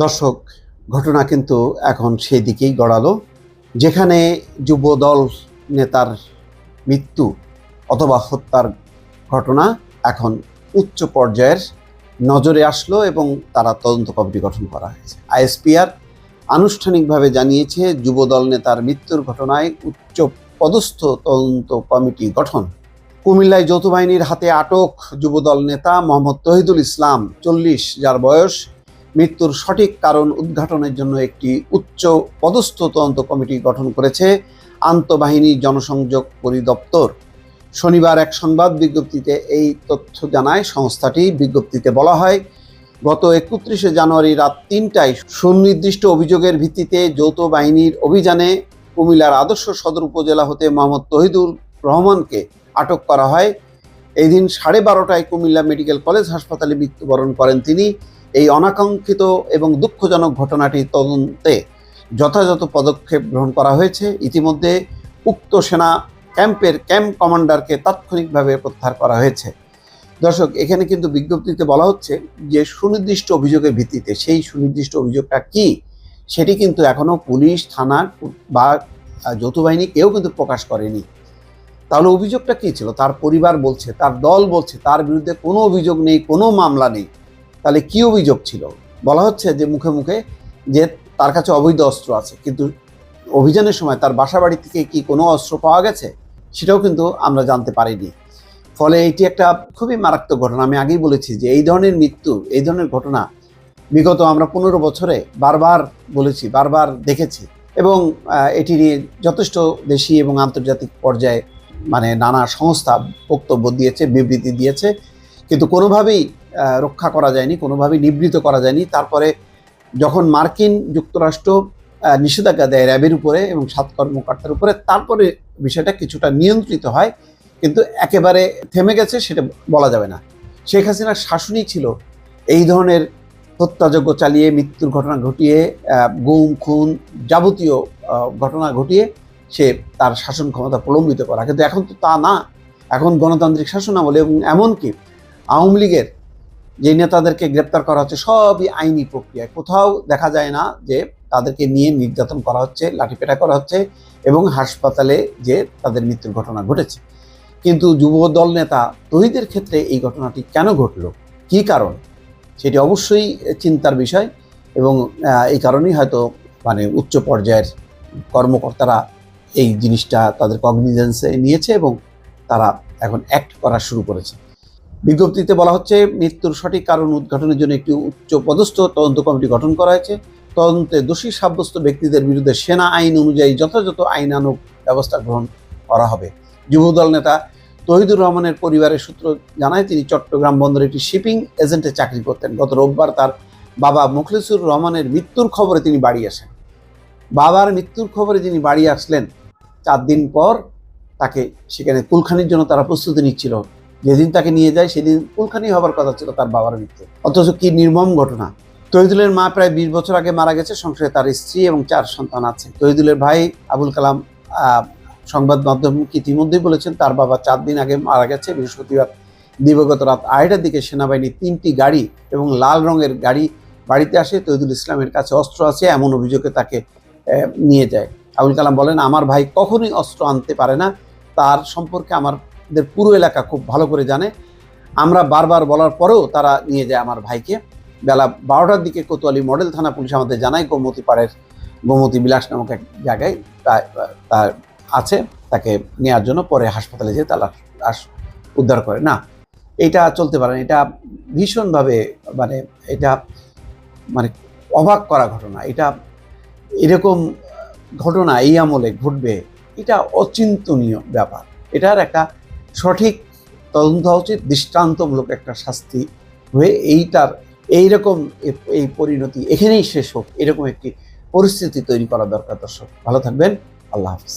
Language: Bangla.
দর্শক, ঘটনা কিন্তু এখন সেই দিকেই গড়ালো। যেখানে যুবদল নেতার মৃত্যু অথবা হত্যার ঘটনা এখন উচ্চ পর্যায়ের নজরে আসলো এবং তারা তদন্ত কমিটি গঠন করা হয়েছে। আইএসপিআর আনুষ্ঠানিকভাবে জানিয়েছে, যুবদল নেতার মৃত্যুর ঘটনায় উচ্চ পদস্থ তদন্ত কমিটি গঠন। কুমিল্লায় যৌথ বাহিনীর হাতে আটক যুবদল নেতা মোহাম্মদ তহিদুল ইসলাম, চল্লিশ, যার বয়স মৃত্যুর সঠিক কারণ উদ্ঘাটনের জন্য একটি উচ্চ পদস্থ তদন্ত কমিটি গঠন করেছে আন্তঃবাহিনী জনসংযোগ পরিদপ্তর। শনিবার এক সংবাদ বিজ্ঞপ্তিতে এই তথ্য জানায়, সংস্থাটি বিজ্ঞপ্তিতে বলা হয়, গত একত্রিশে জানুয়ারি রাত তিনটায় সুনির্দিষ্ট অভিযোগের ভিত্তিতে যৌথ বাহিনীর অভিযানে কুমিল্লার আদর্শ সদর উপজেলা হতে মোহাম্মদ তহিদুল রহমানকে আটক করা হয়। এই দিন সাড়ে বারোটায় কুমিল্লা মেডিকেল কলেজ হাসপাতালে মৃত্যুবরণ করেন তিনি। এই অনাকাঙ্ক্ষিত এবং দুঃখজনক ঘটনাটি তদন্তে যথাযথ পদক্ষেপ গ্রহণ করা হয়েছে। ইতিমধ্যে উক্ত সেনা ক্যাম্পের ক্যাম্প কমান্ডারকে তাৎক্ষণিকভাবে প্রত্যাহার করা হয়েছে। দর্শক, এখানে কিন্তু বিজ্ঞপ্তিতে বলা হচ্ছে যে সুনির্দিষ্ট অভিযোগের ভিত্তিতে সেই সুনির্দিষ্ট অভিযোগটা কি, সেটি কিন্তু এখনও পুলিশ, থানা বা যৌথ বাহিনী কেউ কিন্তু প্রকাশ করেনি। তাহলে অভিযোগটা কি ছিল? তার পরিবার বলছে, তার দল বলছে, তার বিরুদ্ধে কোনো অভিযোগ নেই, কোনো মামলা নেই। তাহলে কি অভিযোগ ছিল? বলা হচ্ছে যে মুখে মুখে যে তার কাছে অবৈধ অস্ত্র আছে, কিন্তু অভিযানের সময় তার বাসা বাড়ি থেকে কি কোনো অস্ত্র পাওয়া গেছে? সেটাও কিন্তু আমরা জানতে পারিনি। ফলে এটি একটা খুবই মারাত্মক ঘটনা। আমি আগেই বলেছি যে এই ধরনের মৃত্যু, এই ধরনের ঘটনা বিগত আমরা পনেরো বছরে বারবার বলেছি, বারবার দেখেছি এবং এটি নিয়ে যথেষ্ট দেশি এবং আন্তর্জাতিক পর্যায়ে মানে নানা সংস্থা বক্তব্য দিয়েছে, বিবৃতি দিয়েছে। কিন্তু কোনোভাবেই রক্ষা করা যায়নি, কোনোভাবেই নিবৃত করা যায়নি। তারপরে যখন মার্কিন যুক্তরাষ্ট্র নিষেধাজ্ঞা দেয় র্যাবের উপরে এবং সাত কর্মকর্তার উপরে, তারপরে বিষয়টা কিছুটা নিয়ন্ত্রিত হয়, কিন্তু একেবারে থেমে গেছে সেটা বলা যাবে না। শেখ হাসিনার শাসনই ছিল এই ধরনের হত্যাযজ্ঞ চালিয়ে, মৃত্যুর ঘটনা ঘটিয়ে গুম, খুন যাবতীয় ঘটনা ঘটিয়ে সে তার শাসন ক্ষমতা প্রলম্বিত করা। কিন্তু এখন তো তা না। এখন গণতান্ত্রিক শাসন আমলে এবং এমনকি আওয়ামী লীগের যে নেতাদেরকে গ্রেপ্তার করা হচ্ছে, সবই আইনি প্রক্রিয়ায়। কোথাও দেখা যায় না যে তাদেরকে নিয়ে নির্যাতন করা হচ্ছে, লাঠিপেটা করা হচ্ছে এবং হাসপাতালে যে তাদের মৃত্যুর ঘটনা ঘটেছে। কিন্তু যুব দল নেতা তহিদের ক্ষেত্রে এই ঘটনাটি কেন ঘটল? কী কারণ? সেটি অবশ্যই চিন্তার বিষয় এবং এই কারণেই হয়তো মানে উচ্চ পর্যায়ের কর্মকর্তারা এই জিনিসটা তাদের কগনিজেন্সে নিয়েছে এবং তারা এখন অ্যাক্ট করা শুরু করেছে। বিজ্ঞপ্তিতে বলা হচ্ছে, মৃত্যুর সঠিক কারণ উদ্ঘাটনের জন্য একটি উচ্চ পদস্থ তদন্ত কমিটি গঠন করা হয়েছে। তদন্তে দোষী সাব্যস্ত ব্যক্তিদের বিরুদ্ধে সেনা আইন অনুযায়ী যথাযথ আইনানুগ ব্যবস্থা গ্রহণ করা হবে। যুবদল নেতা তহিদুর রহমানের পরিবারের সূত্র জানায়, তিনি চট্টগ্রাম বন্দরে একটি শিপিং এজেন্টে চাকরি করতেন। গত রোববার তার বাবা মুখলিসুর রহমানের মৃত্যুর খবরে তিনি বাড়ি আসেন। বাবার মৃত্যুর খবরে যিনি বাড়ি আসলেন। চার দিন পর তাকে সেখানে কুলখানির জন্য তারা প্রস্তুতি নিচ্ছিল। যেদিন তাকে নিয়ে যায়, সেদিন কুলখানি হবার কথা ছিল তার বাবার মৃত্যু। অথচ কি নির্মম ঘটনা। তহিদুলের মা প্রায় বিশ বছর আগে মারা গেছে, সংসারে তার স্ত্রী এবং চার সন্তান আছে। তহিদুলের ভাই আবুল কালাম সংবাদ মাধ্যমকে ইতিমধ্যেই বলেছেন, তার বাবা চার দিন আগে মারা গেছে। বৃহস্পতিবার দিবগত রাত আড়াইটার দিকে সেনাবাহিনী তিনটি গাড়ি এবং লাল রঙের গাড়ি বাড়িতে আসে। তহিদুল ইসলামের কাছে অস্ত্র আছে, এমন অভিযোগে তাকে নিয়ে যায়। আবুল কালাম বলেন, আমার ভাই কখনোই অস্ত্র আনতে পারে না। তার সম্পর্কে আমাদের পুরো এলাকা খুব ভালো করে জানে। আমরা বারবার বলার পরেও তারা নিয়ে যায় আমার ভাইকে। বেলা বারোটার দিকে কোতোয়ালি মডেল থানা পুলিশ আমাদের জানায়, গোমতী পাড়ের গোমতী বিলাস নামক এক জায়গায় তার আছে, তাকে নেওয়ার জন্য পরে হাসপাতালে যেয়ে তার লাশ- উদ্ধার করে। না, এটা চলতে পারে এটা ভীষণভাবে মানে এটা মানে অবাক করা ঘটনা। এটা এরকম ঘটনা, এই আমলে ঘটবে, এটা অচিন্তনীয় ব্যাপার। এটার একটা সঠিক তদন্ত হওয়া উচিত, দৃষ্টান্তমূলক একটা শাস্তি হয়ে এইটার, এইরকম এই পরিণতি এখানেই শেষ হোক, এরকম একটি পরিস্থিতি তৈরি করা দরকার দর্শক। ভালো থাকবেন, আল্লাহ হাফিজ।